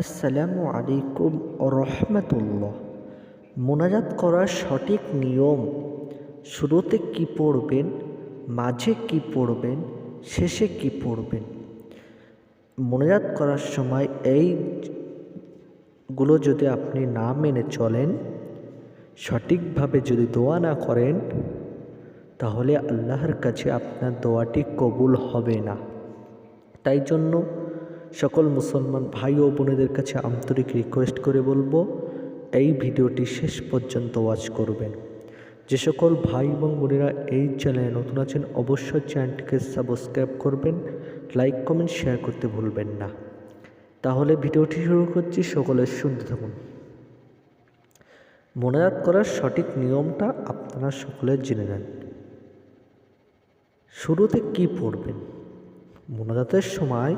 আসসালামু আলাইকুম রহমতুল্লাহ। মোনাজাত করার সঠিক নিয়ম, শুরুতে কি পড়বেন, মাঝে কি পড়বেন, শেষে কি পড়বেন? মোনাজাত করার সময় এইগুলো যদি আপনি না মেনে চলেন, সঠিকভাবে যদি দোয়া না করেন, তাহলে আল্লাহর কাছে আপনার দোয়াটি কবুল হবে না। তাই জন্য সকল মুসলমান ভাই ও বোনেদের কাছে আন্তরিক রিকোয়েস্ট করে বলব, এই ভিডিওটি শেষ পর্যন্ত ওয়াচ করবেন। যে সকল ভাই এবং বোনেরা এই চ্যানেলে নতুন আছেন, অবশ্যই চ্যানেলটিকে সাবস্ক্রাইব করবেন লাইক কমেন্ট শেয়ার করতে ভুলবেন না। তাহলে ভিডিওটি শুরু করছি সকলের শুনতে থাকুন। মোনাজাত করার সঠিক নিয়মটা আপনারা সকলে জেনে নেন। শুরুতে কি পড়বেন? মোনাজাতের সময়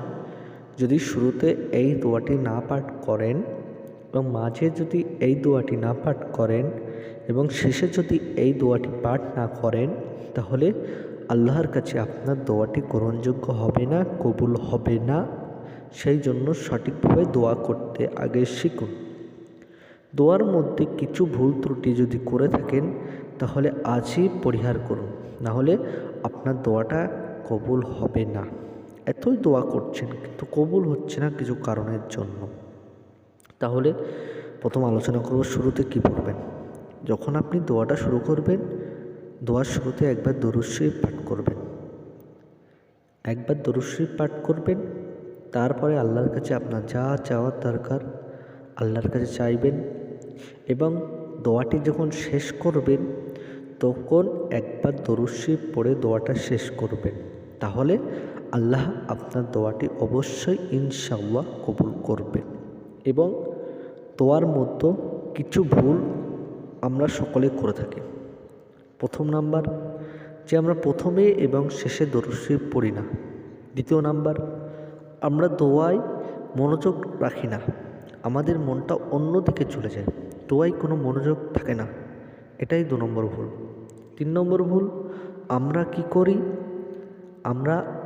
যদি শুরুতে এই দোয়াটি না পাঠ করেন এবং মাঝে যদি এই দোয়াটি না পাঠ করেন এবং শেষে যদি এই দোয়াটি পাঠ না করেন, তাহলে আল্লাহর কাছে আপনার দোয়াটি গ্রহণযোগ্য হবে না, কবুল হবে না। সেই জন্য সঠিকভাবে দোয়া করতে আগে শিখুন। দোয়ার মধ্যে কিছু ভুল ত্রুটি যদি করে থাকেন, তাহলে আজই পরিহার করুন। নাহলে আপনার দোয়াটা কবুল হবে না। এতই দোয়া করছেন, কিন্তু কবুল হচ্ছে না কিছু কারণের জন্য। তাহলে প্রথম আলোচনা করব শুরুতে কি পড়বেন? যখন আপনি দোয়াটা শুরু করবেন, দোয়ার শুরুতে একবার দরুশ্রী পাঠ করবেন। একবার দরুশ্রী পাঠ করবেন, তারপরে আল্লাহর কাছে আপনার যা চাওয়ার দরকার, আল্লাহর কাছে চাইবেন এবং দোয়াটি যখন শেষ করবেন, তখন একবার দরুশ্রী পড়ে দোয়াটা শেষ করবেন। তাহলে আল্লাহ আপনার দোয়াটি অবশ্যই ইনশাল্লাহ কবুল করবেন এবং দোয়ার মধ্যে কিছু ভুল আমরা সকলে করে থাকি। প্রথম নাম্বার, যে আমরা প্রথমে এবং শেষে দরুশ্রী পড়ি না। দ্বিতীয় নাম্বার, আমরা দোয়ায় মনোযোগ রাখি না। আমাদের মনটা অন্য দিকে চলে যায়। দোয়ায় কোনো মনোযোগ থাকে না। এটাই দু নম্বর ভুল। তিন নম্বর ভুল, আমরা কি করি? আমরা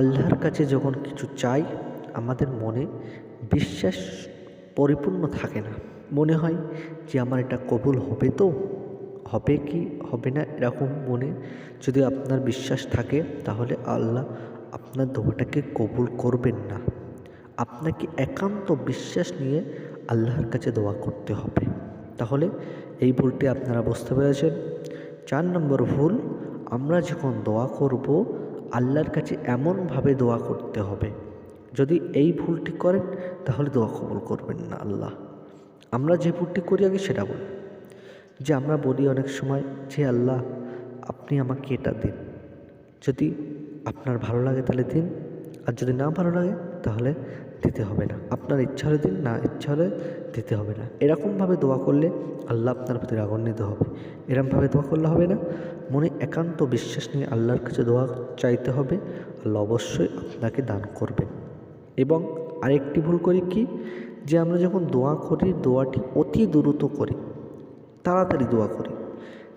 আল্লাহর কাছে যখন কিছু চাই, আমাদের মনে বিশ্বাস পরিপূর্ণ থাকে না। মনে হয় যে আমার এটা কবুল হবে তো? হবে কি, হবে না এরকম মনে যদি আপনার বিশ্বাস থাকে, তাহলে আল্লাহ আপনার দোয়াটাকে কবুল করবেন না। আপনাকে একান্ত বিশ্বাস নিয়ে আল্লাহর কাছে দোয়া করতে হবে। তাহলে এই ভুলটি আপনারা বুঝতে পেরেছেন। চার নম্বর ভুল, আমরা যখন দোয়া করব আল্লাহর কাছে এমনভাবে দোয়া করতে হবে। যদি এই ভুলটি করেন, তাহলে দোয়া কবুল করবেন না আল্লাহ। আমরা যে ভুলটি করি আগে সেটা বলি। যে আমরা বলি অনেক সময় যে আল্লাহ, আপনি আমাকে এটা দিন। যদি আপনার ভালো লাগে তাহলে দিন, আর যদি না ভালো লাগে, তাহলে দিতে হবে না। আপনার ইচ্ছা হলে দিন, না ইচ্ছা হলে দিতে হবে না। এরকমভাবে দোয়া করলে আল্লাহ আপনার প্রতি রাগান্বিত হবে। এরকমভাবে দোয়া করলে হবে না? মনে একান্ত বিশ্বাস নিয়ে আল্লাহর কাছে দোয়া চাইতে হবে। আল্লাহ অবশ্যই আপনাকে দান করবেন। এবং আরেকটি ভুল করি কি? যে আমরা যখন দোয়া করি, দোয়াটি অতি দ্রুত করি, তাড়াতাড়ি দোয়া করি।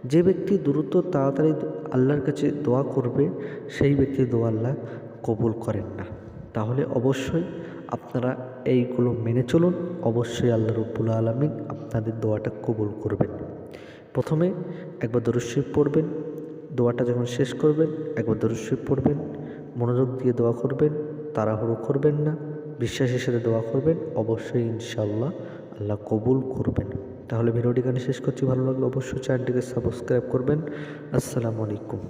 যে ব্যক্তি দ্রুত, তাড়াতাড়ি আল্লাহর কাছে দোয়া করবে, সেই ব্যক্তি দোয়া আল্লাহ কবুল করেন না। তাহলে অবশ্যই আপনারা এইগুলো মেনে চলুন। অবশ্যই আল্লাহ রব্বুল আলমিন আপনাদের দোয়াটা কবুল করবেন। প্রথমে একবার দরুশরীফ পড়বেন, দোয়াটা যখন শেষ করবেন, একবার দরুশরীফ পড়বেন, মনোযোগ দিয়ে দোয়া করবেন, তাড়াহুড়ো করবেন না, বিশ্বাসের সাথে দোয়া করবেন, অবশ্যই ইনশাল্লাহ আল্লাহ কবুল করবেন। তাহলে ভিডিওটি এখানে শেষ করছি। ভালো লাগলে অবশ্যই চ্যানেলটিকে সাবস্ক্রাইব করবেন। আসসালামু আলাইকুম।